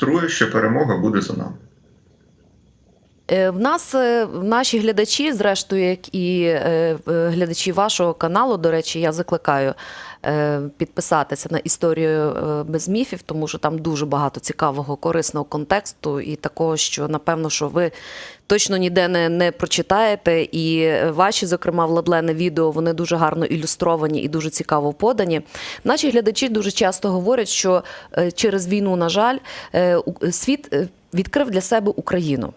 демонструє, що перемога буде за нами. Е, В нас е, наші глядачі, зрештою, як і е, глядачі вашого каналу, до речі, я закликаю підписатися на історію без міфів, тому що там дуже багато цікавого, корисного контексту і такого, що напевно, що ви точно ніде не, не прочитаєте. І ваші, зокрема, владлене відео, вони дуже гарно ілюстровані і дуже цікаво подані. Наші глядачі дуже часто говорять, що через війну, на жаль, світ відкрив для себе Україну.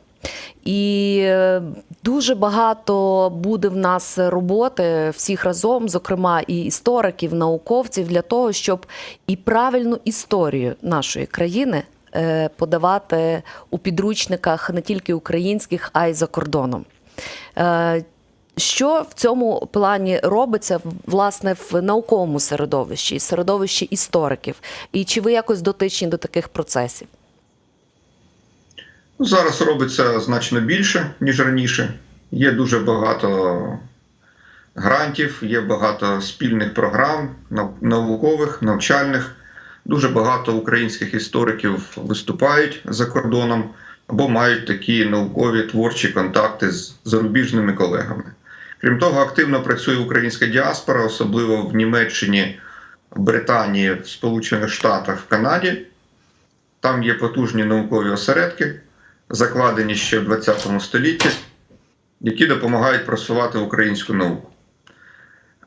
І е, дуже багато буде в нас роботи всіх разом, зокрема і істориків, науковців, для того, щоб і правильну історію нашої країни е, подавати у підручниках не тільки українських, а й за кордоном. Е, Що в цьому плані робиться власне в науковому середовищі, середовищі істориків? І чи ви якось дотичні до таких процесів? Ну, Зараз робиться значно більше, ніж раніше. Є дуже багато грантів, є багато спільних програм, нау- наукових, навчальних. Дуже багато українських істориків виступають за кордоном або мають такі наукові творчі контакти з зарубіжними колегами. Крім того, активно працює українська діаспора, особливо в Німеччині, Британії, в Сполучених Штатах, в Канаді. Там є потужні наукові осередки, закладені ще в ХХ столітті, які допомагають просувати українську науку.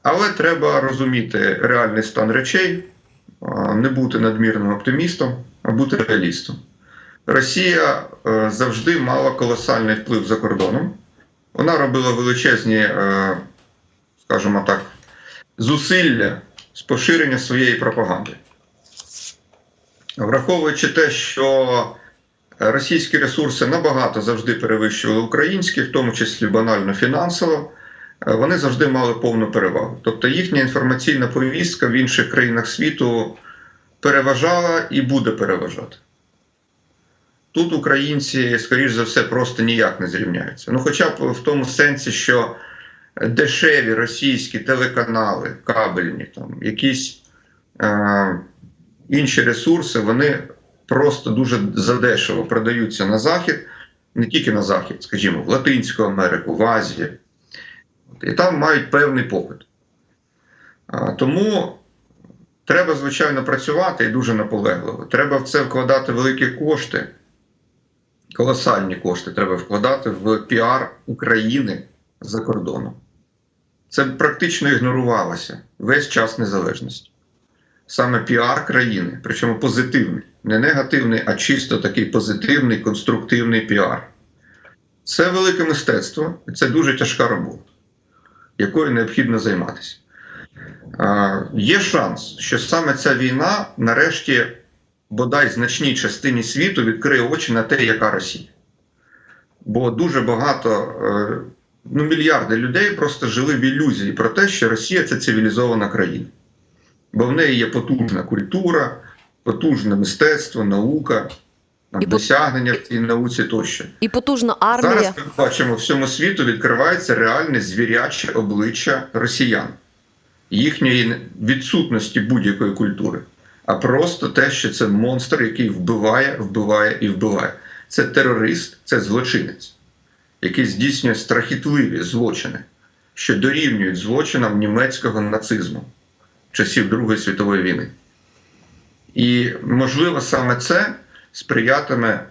Але треба розуміти реальний стан речей, не бути надмірним оптимістом, а бути реалістом. Росія е, завжди мала колосальний вплив за кордоном. Вона робила величезні, е, скажімо так, зусилля з поширення своєї пропаганди. Враховуючи те, що російські ресурси набагато завжди перевищували українські, в тому числі банально фінансово, е, вони завжди мали повну перевагу. Тобто їхня інформаційна повістка в інших країнах світу переважала і буде переважати. Тут українці, скоріш за все, просто ніяк не зрівняються. Ну, хоча б в тому сенсі, що дешеві російські телеканали, кабельні, там, якісь е, інші ресурси, вони просто дуже задешево продаються на Захід, не тільки на Захід, скажімо, в Латинську Америку, в Азії. І там мають певний попит. Тому треба, звичайно, працювати і дуже наполегливо. Треба в це вкладати великі кошти, колосальні кошти треба вкладати в піар України за кордоном. Це практично ігнорувалося весь час незалежності саме піар країни, причому позитивний, не негативний, а чисто такий позитивний, конструктивний піар. Це велике мистецтво, і це дуже тяжка робота, якою необхідно займатися. Є шанс, що саме ця війна, нарешті, бодай значній частині світу відкриє очі на те, яка Росія. Бо дуже багато, е, ну, мільярди людей просто жили в ілюзії про те, що Росія це цивілізована країна бо в неї є потужна культура, потужне мистецтво, наука, там, І досягнення в цій науці тощо. І потужна армія. Зараз ми бачимо, всьому світу відкривається реальне звіряче обличчя росіян, їхньої відсутності будь-якої культури, а просто те, що це монстр, який вбиває, вбиває і вбиває. Це терорист, це злочинець, який здійснює страхітливі злочини, що дорівнюють злочинам німецького нацизму часів Другої світової війни. І, можливо, саме це сприятиме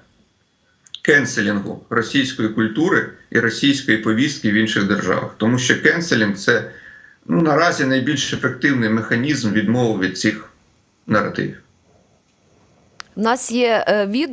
кенселінгу російської культури і російської повістки в інших державах. Тому що кенселінг це ну, наразі найбільш ефективний механізм відмови від цих наративів. У нас є е, відео.